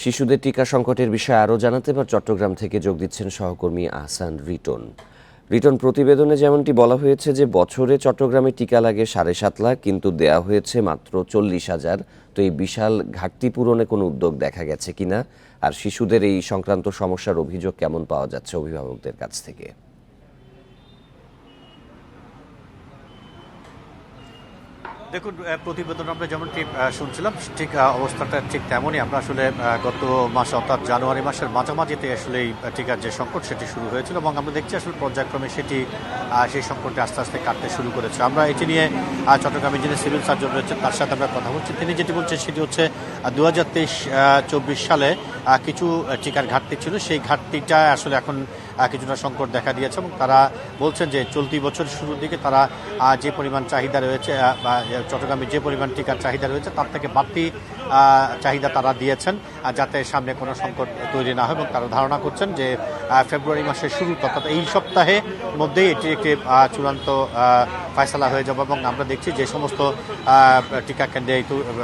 শিশুদের টিকা সংকটের বিষয়ে আরও জানাতে এবার চট্টগ্রাম থেকে যোগ দিচ্ছেন সহকর্মী আহসান রিটন। রিটন প্রতিবেদনে যেমনটি বলা হয়েছে যে, বছরে চট্টগ্রামে টিকা লাগে সাড়ে সাত লাখ, কিন্তু দেয়া হয়েছে মাত্র চল্লিশ হাজার। তো এই বিশাল ঘাটতি পূরণে কোনো উদ্যোগ দেখা গেছে কিনা? আর শিশুদের এই সংক্রান্ত সমস্যার অভিযোগ কেমন পাওয়া যাচ্ছে অভিভাবকদের কাছ থেকে? দেখুন প্রতিবেদন আমরা যেমনটি শুনছিলাম, ঠিক অবস্থাটা ঠিক তেমনই। আমরা আসলে গত মাস অর্থাৎ জানুয়ারি মাসের মাঝামাঝিতে আসলে এই টিকার যে সংকট সেটি শুরু হয়েছিল এবং আমরা দেখছি আসলে পর্যায়ক্রমে সেটি সেই সংকটটি আস্তে আস্তে কাটতে শুরু করেছে। আমরা এটি নিয়ে চট্টগ্রামে যিনি সিভিল সার্জন রয়েছেন, তার সাথে আমরা কথা বলছি। তিনি যেটি বলছেন সেটি হচ্ছে দু হাজার সালে কিছু টিকার ঘাটতি ছিল। সেই ঘাটতিটা আসলে এখন কিছুটা সংকট দেখা দিয়েছে এবং তারা বলছেন যে চলতি বছর শুরুর দিকে তারা যে পরিমাণ চাহিদা রয়েছে বা চট্টগ্রামে যে পরিমাণ টিকার চাহিদা রয়েছে, তার থেকে বাড়তি চাহিদা তারা দিয়েছেন যাতে সামনে কোনো সংকট তৈরি না হয় এবং তারা ধারণা করছেন যে ফেব্রুয়ারি মাসের শুরু, অর্থাৎ এই সপ্তাহে মধ্যেই এটি একটি চূড়ান্ত ফয়সালা হয়ে যাবে এবং আমরা দেখছি যে সমস্ত টিকা কেন্দ্রে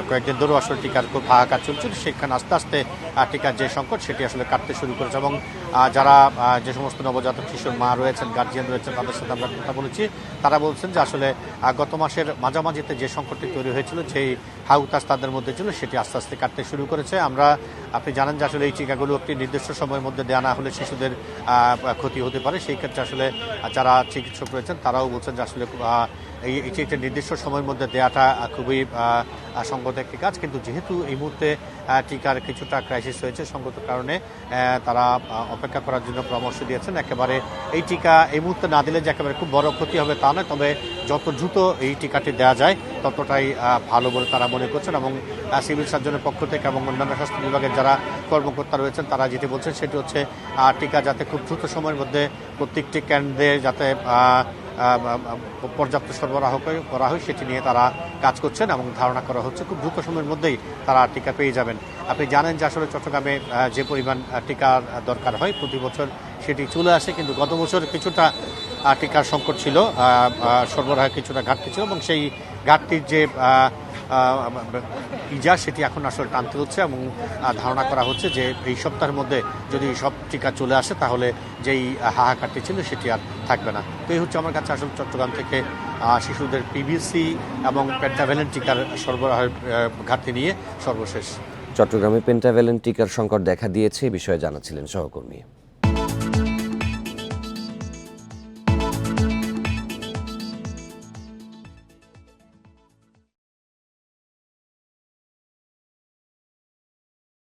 কয়েকদিন ধরেও আসলে টিকার খুব হাহাকার চলছিল। সেখানে আস্তে আস্তে টিকার যে সংকট, সেটি আসলে কাটতে শুরু করেছে এবং যারা যে সমস্ত নবজাতক শিশুর মা রয়েছেন গার্জিয়ান রয়েছেন, তাদের সাথে আমরা কথা বলেছি। তারা বলছেন যে আসলে গত মাসের মাঝামাঝিতে যে সংকটটি তৈরি হয়েছিল সেই হাউতাস তাদের মধ্যে ছিল, সেটি আস্তে আস্তে কাটতে শুরু করেছে। আমরা, আপনি জানেন যে আসলে এই টিকাগুলো একটি নির্দিষ্ট সময়ের মধ্যে দেওয়া না হলে শিশুদের ক্ষতি হতে পারে। সেই ক্ষেত্রে আসলে যারা চিকিৎসক রয়েছেন, তারাও বলছেন যে আসলে এটি একটি নির্দিষ্ট সময়ের মধ্যে দেওয়াটা খুবই সঙ্গত একটি কাজ। কিন্তু যেহেতু এই মুহূর্তে টিকার কিছুটা ক্রাইসিস হয়েছে সঙ্গত কারণে তারা অপেক্ষা করার জন্য পরামর্শ দিয়েছেন। একেবারে এই টিকা এই মুহূর্তে না দিলে যে একেবারে খুব বড় ক্ষতি হবে তা নয়, তবে যত দ্রুত এই টিকাটি দেওয়া যায়, ততটাই ভালো বলে তারা মনে করছেন এবং সিভিল সার্জনের পক্ষ থেকে এবং অন্যান্য স্বাস্থ্য বিভাগের যারা কর্মকর্তা রয়েছেন, তারা যেটি বলছেন সেটি হচ্ছে টিকা যাতে খুব দ্রুত সময়ের মধ্যে প্রত্যেকটি কেন্দ্রে যাতে পর্যাপ্ত সরবরাহ করা হয়, সেটি নিয়ে তারা কাজ করছেন এবং ধারণা করা হচ্ছে, খুব দ্রুত সময়ের মধ্যেই তারা টিকা পেয়ে যাবেন। আপনি জানেন যে আসলে চট্টগ্রামে যে পরিমাণ টিকার দরকার হয় প্রতি বছর সেটি চলে আসে, কিন্তু গত বছর কিছুটা টিকার সংকট ছিল সরবরাহের কিছুটা ঘাটতি ছিল এবং সেই ঘাটতির যে ইজা সেটি এখন আসলে টানতে হচ্ছে এবং ধারণা করা হচ্ছে যে এই সপ্তাহের মধ্যে যদি সব টিকা চলে আসে তাহলে যেই হাহাকারটি ছিল সেটি আর থাকবে না। তো এই হচ্ছে আমার কাছে আসলে চট্টগ্রাম থেকে শিশুদের পিবিসি এবং পেন্টাভেলেন্ট টিকার সরবরাহের ঘাটতি নিয়ে সর্বশেষ। চট্টগ্রামে পেন্টাভ্যালেন্ট টিকার সংকট দেখা দিয়েছে বিষয়ে জানাচ্ছিলেন সহকর্মী।